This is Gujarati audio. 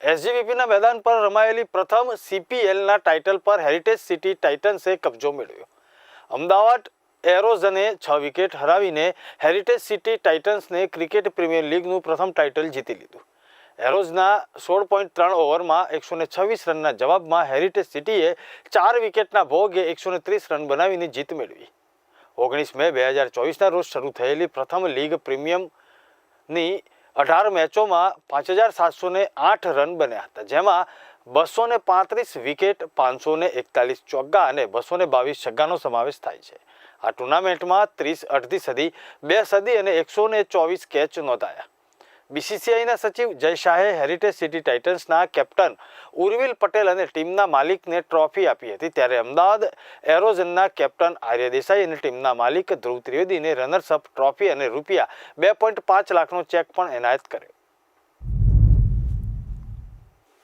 એસજીવીપીના મેદાન પર રમાયેલી પ્રથમ સીપીએલના ટાઇટલ પર હેરિટેજ સિટી ટાઇટન્સે કબજો મેળવ્યો. અમદાવાદ એરોઝને છ વિકેટ હરાવીને હેરિટેજ સિટી ટાઇટન્સને ક્રિકેટ પ્રીમિયર લીગનું પ્રથમ ટાઇટલ જીતી લીધું. એરોઝના સોળ પોઈન્ટ ત્રણ ઓવરમાં એકસો ને છવ્વીસ રનના જવાબમાં હેરિટેજ સિટીએ ચાર વિકેટના ભોગે એકસો ને ત્રીસ રન બનાવીને જીત મેળવી. ઓગણીસ મે બે હજાર ચોવીસના રોજ શરૂ થયેલી પ્રથમ લીગ પ્રીમિયમની અઢાર મેચોમાં પાંચ હજાર સાતસો આઠ રન બન્યા હતા, જેમાં બસો ને પાંત્રીસ વિકેટ પાંચસો ને એકતાલીસ ચોગ્ગા અને બસો ને બાવીસ છગ્ગાનો સમાવેશ થાય છે. આ ટુર્નામેન્ટમાં ત્રીસ અડધી સદી, બે સદી અને એકસો ને ચોવીસ કેચ નોંધાયા. બીસીસીઆઈના સચિવ જય શાહે હેરિટેજ સિટી ટાઇટન્સના કેપ્ટન ઉર્વિલ પટેલ અને ટીમના માલિકને ટ્રોફી આપી હતી ત્યારે અમદાવાદ એરોઝનના કેપ્ટન આર્ય દેસાઈ અને ટીમના માલિક ધ્રુવ ત્રિવેદીને રનર્સઅપ ટ્રોફી અને રૂપિયા બે પોઈન્ટ પાંચ લાખનો ચેક પણ એનાયત કર્યો.